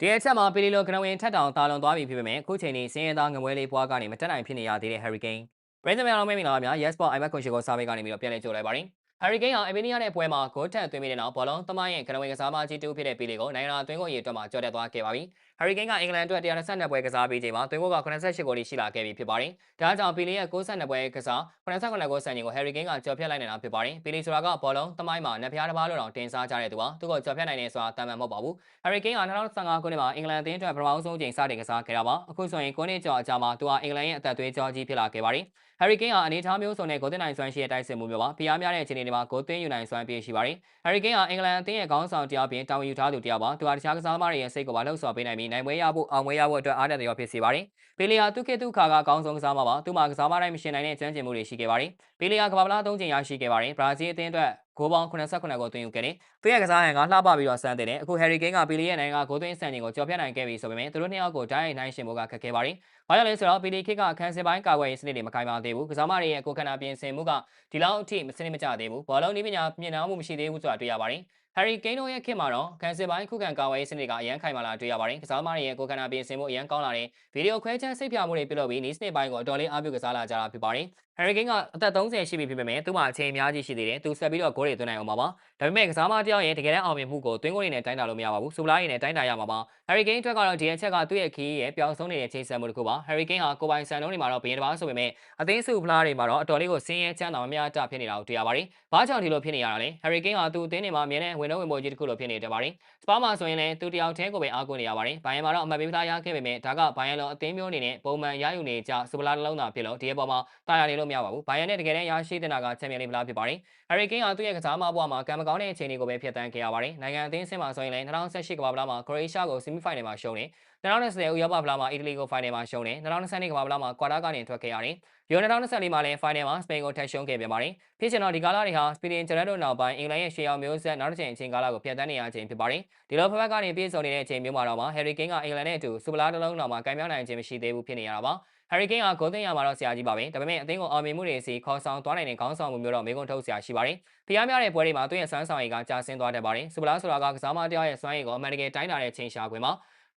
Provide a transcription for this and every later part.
ဒီအချက်မှာပီလီလိုကနဝင်ထက်တောင်တာလွန်သွားပြီဖြစ်ပေမဲ့အခုချိန်ထိစင်းရဲသားငွေလေးပွားကနေမတက်နိုင်ဖြစ်နေရသေးတဲ့ Hurricane ပရိသတ်များလုံးမင်္ဂလာပါများ Yes Sport iMac ကွန်ရှိကိုစာပေကနေပြီးတော့ပြန်လည်ကြိုလိုက်ပါတယ် Hurricane ဟာအဗီနီးယားနဲ့ပွဲမှာဂိုးထက်သွင်းပြီးတဲ့နောက်ဘောလုံးသမိုင်းရဲ့ကနဝင်ကစားမကြီးတူဖြစ်တဲ့ပီလီကိုနိုင်ငံတော်အတွင်းကိုရေအတွက်မှာကြော်တက်သွားခဲ့ပါပြီ Hurricane ကအင်္ဂလန်အတွက်122ပွဲကစားပြီးချိန်မှာသွင်းဂိုးက88ဂိုးရှိလာခဲ့ပြီဖြစ်ပါတယ်ဒါကြောင့်ပီလီရဲ့62ပွဲကစား89ဂိုးစံချိန်ကို Hurricane ကကြော်ဖြတ်လိုက်နေတာဖြစ်ပါတယ်ပီလီဆိုတာကဘောလုံးသမိုင်းမှာနှစ်ဖျားတစ်ပါးလို့တောင်တင်စားကြတဲ့သူပါသူကကြော်ဖြတ်နိုင်တယ်ဆိုတာတန်မှန်မဟုတ်ပါဘူး Hurricane က2015ခုနှစ်မှာအင်္ဂလန်အသင်းအတွက်ပထမဆုံးချိန်စတင်ကစားခဲ့တာပါအခုဆိုရင်9နှစ်ကျော်အကြာမှာသူဟာအင်္ဂလန်ရဲ့အသက်သွေးကြောကြီးဖြစ်လာခဲ့ပါတယ် Hurricane ဟာအနေထားမျိုးစုံနဲ့ဂိုးသွင်းနိုင်စွမ်းရှိတဲ့တိုက်စစ်မှုမျိုးပါ။ဖျားများတဲ့အခြေအနေတွေမှာဂိုးသွင်းယူနိုင်စွမ်းပြည့်ရှိပါတယ်။ Hurricane ဟာအင်္ဂလန်အသင်းရဲ့ခေါင်းဆောင်တရားပြင်တာဝန်ယူထားသူတရားပါ။သူဟာတခြားကစားသမားတွေရဲ့စိတ်ကိုပါလှုပ်ဆော်ပေးနိုင်ပြီးနိုင်ပွဲရဖို့အောင်ပွဲရဖို့အတွက်အားတက်ရောဖြစ်စေပါတယ်။ပီလီယာသူခေတ်သူခါကအကောင်းဆုံးကစားသမားပါ။သူမှာကစားသမားတိုင်းမရှင်နိုင်တဲ့ကျွမ်းကျင်မှုတွေရှိခဲ့ပါတယ်။ပီလီယာကမ္ဘာ့ဗလား၃ချိန်ရရှိခဲ့ပါတယ်။ဘရာဇီးအသင်းအတွက် ဂိုးပေါင်း89ကိုသွင်းယူခဲ့တယ်။သူရဲ့ကစားဟန်ကလှပပြီးတော့ဆန်းတဲ့တယ်။အခု Harry Kane ကပီလီရဲ့နိုင်ငံကဂိုးသွင်းစံချိန်ကိုကျော်ဖြတ်နိုင်ခဲ့ပြီဆိုပေမဲ့သူတို့နှစ်ယောက်ကိုဓာတ်ရိုက်နိုင်ရှင်ဖို့ကခက်ခဲပါတယ်။ဘာကြောင့်လဲဆိုတော့ပီလီခေတ်ကအခန်းစင်ပိုင်းကာကွယ်ရေးစနစ်တွေမခိုင်မာသေးဘူး။ကစားမတွေရဲ့ကိုခန္ဓာပြင်ဆင်မှုကဒီလောက်အထိမစနစ်မကျသေးဘူး။ဘောလုံးနည်းပညာမြင်နာမှုမရှိသေးဘူးဆိုတာတွေ့ရပါတယ်။ Harry Kane တို့ရဲ့ခေတ်မှာတော့ကန်စစ်ပိုင်းခုခံကာဝေးစနစ်ကအရန်ခိုင်မာလာတွေ့ရပါတယ်။ကစားသမားတွေရဲ့ကိုခန္ဓာပြင်ဆင်မှုအရန်ကောင်းလာတဲ့ဗီဒီယိုခွဲချမ်းစိတ်ပြမှုတွေပြုလုပ်ပြီးနီးစနစ်ပိုင်းကိုအတော်လေးအားပြုကစားလာကြတာဖြစ်ပါတယ်။ Harry Kane ကအသက်30ရှိပြီဖြစ်ပေမဲ့သူ့မှာအချိန်အများကြီးရှိသေးတယ်။သူဆက်ပြီးတော့ဂိုးတွေသွင်းနိုင်အောင်ပါပါ။ဒါပေမဲ့ကစားမတယောက်ရဲ့တကယ်တမ်းအောင်မြင်မှုကိုသွင်းဂိုးတွေနဲ့တိုင်းတာလို့မရပါဘူး။စူပလာတွေနဲ့တိုင်းတာရမှာပါ။ Harry Kane အတွက်ကတော့ဒီအချက်ကသူ့ရဲ့ခီးရဲ့ပျောက်ဆုံးနေတဲ့ချိန်ဆမှုတစ်ခုပါ။ Harry Kane ဟာကိုပိုင်ဆန်လုံးတွေမှာတော့ဘရင်တစ်ပါးဆိုပေမဲ့အသိစုဖလားတွေမှာတော့အတော်လေးကိုစင်းရဲချမ်းသာမများတဖြစ်နေတာကိုတွေ့ရပါတယ်။ဘာကြောင့်ဒီလိုဖြစ်နေရတာလဲ။ Harry Kane ဟာသူ့အသင်းတွေမှာအမြဲတမ်းဝင်တော့ဝင်ပေါ်ကြီးတစ်ခုလိုဖြစ်နေတတ်ပါတယ်။စပါးမှာဆိုရင်လည်းသူတယောက်တည်းကိုပဲအားကိုးနေရပါတယ်။ဘိုင်ယန်မှာတော့အမှတ်ပေးဖလားရခဲ့ပေမဲ့ဒါကဘိုင်ယန်လုံးအသင်းမျိုးအနေနဲ့ပုံမှန်ရယူနေကြစူပလာလုံးသာဖြစ်လို့ဒီအပေါ်မှာတာယာနေလို့မရပါဘူး။ဘိုင်ယန်နဲ့တကယ်တမ်းရရှိတဲ့နာကချန်ပီယံလိဖလားဖြစ်ပါတယ်။ Harry Kane ဟာသူ့ရဲ့ကစားမဘဝမှာကံမကောင်းတဲ့အချိန်တွေကိုပဲဖျက်ဆီးခဲ့ရပါတယ်။နိုင်ငံအသင်းအဆင့်မှာဆိုရင်လည်း2018ကမ္ဘာ့ဖလားမှာခရိုအေးရှားကိုဆီမီဖိုင်နယ်မှာရှုံးတယ်။ 2020ဥရောပဖလားမှာအီတလီကိုဖိုင်နယ်မှာရှုံးတယ်။2022ကမ္ဘာ့ဖလားမှာကွာတာကနေထွက်ခဲ့ရတယ်။ယူ2024မှာလည်းဖိုင်နယ်မှာစပိန်ကိုထပ်ရှုံးခဲ့ပြန်ပါတယ်။ဖြစ်ချင်တော့ဒီကာလတွေဟာစပီဒင်ဂျရက်တို့နောက်ပိုင်းအင်္ဂလန်ရဲ့ရှေးအောင်မျိုးဆက်နောက်တစ်ချိန်အချိန်ကာလကိုဖျက်ဆီးနေရခြင်းဖြစ်ပါတယ်။ဒီလိုဖက်ဖက်ကနေပြေဆုံးနေတဲ့အချိန်မျိုးမှာတော့ Harry Kane ကအင်္ဂလန်နဲ့အတူစူပလာတစ်လုံးတော်မှာကံပြောင်းနိုင်ခြင်းမရှိသေးဘူးဖြစ်နေရတာပါ။ Harry Kane ကဂိုးသွင်းရမှာတော့ဆရာကြီးပါပဲဒါပေမဲ့အသင်းကိုအောင်မြင်မှုတွေစီခေါ်ဆောင်သွားနိုင်တဲ့ခေါင်းဆောင်မှုမျိုးတော့မေးခွန်းထုတ်ဆရာရှိပါတယ်။ဖျားများတဲ့ပွဲတွေမှာသူ့ရဲ့စွမ်းဆောင်ရည်ကကြာဆင်းသွားတတ်ပါတယ်။စူပလာဆိုတာကကစားမတရားရဲ့စွမ်းရည်ကိုအမှန်တကယ်တိုင်းတာတဲ့ချိန်ရှာခွင့်မှာ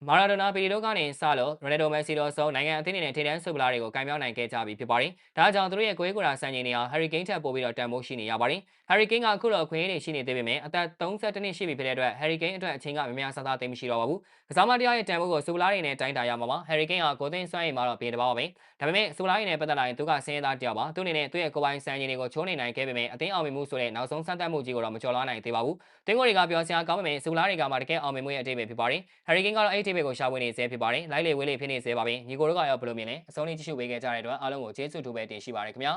မာရာဒိုနာပီလီတို့ကနေစလို့ရိုနယ်ဒိုမက်ဆီတို့ဆိုနိုင်ငံအသင်းတွေနဲ့ထိတန်းဆူပလာတွေကိုကင်ပြောင်းနိုင်ခဲ့ကြပြီဖြစ်ပါတယ်။ဒါကြောင့်သူတို့ရဲ့ကိုယ်ကိုယ်တာစံချိန်တွေဟာ Harry Kane ထက်ပိုပြီးတော့တန်ဖိုးရှိနေရပါတယ်။ Harry Kane ကအခုတော့အခွင့်အရေးတွေရှိနေသေးပေမဲ့အသက်32နှစ်ရှိပြီဖြစ်တဲ့အတွက် Harry Kane အတွက်အချိန်ကမများဆဆသိမ်းမရှိတော့ပါဘူး။ကစားမတရားရဲ့တန်ဖိုးကိုဆူပလာတွေနဲ့တိုင်းတာရမှာပါ။ Harry Kane ဟာကိုသိန်းစွမ်းရည်မှာတော့ပြေတပါပါပဲ။ဒါပေမဲ့ဆူပလာတွေနဲ့ပတ်သက်လာရင်သူကဆင်းရဲသားတယောက်ပါ။သူအနေနဲ့သူ့ရဲ့ကိုပိုင်စံချိန်တွေကိုချိုးနေနိုင်ခဲ့ပေမဲ့အသင်းအောင်မြင်မှုဆိုတဲ့နောက်ဆုံးစမ်းသပ်မှုကြီးကိုတော့မကျော်လွှားနိုင်သေးပါဘူး။တင်းကိုတွေကပြောစရာကောင်းပေမဲ့ဆူပလာတွေကမှတကယ်အောင်မြင်မှုရဲ့အတိတ်ပဲဖြစ်ပါတယ်။ Harry Kane ကတော့အဲ့ဒီအတိတ်ပဲကိုရှာဖွေနေစေဖြစ်ပါတယ်။လိုက်လေဝေးလေဖြစ်နေစေပါပဲညီကိုတို့ကရောဘယ်လိုမြင်လဲအဆုံးလေးကြည့်ရှုပေးခဲ့ကြတဲ့အတွက်အားလုံးကိုကျေးဇူးတူပဲတင်ရှိပါတယ်ခင်ဗျာ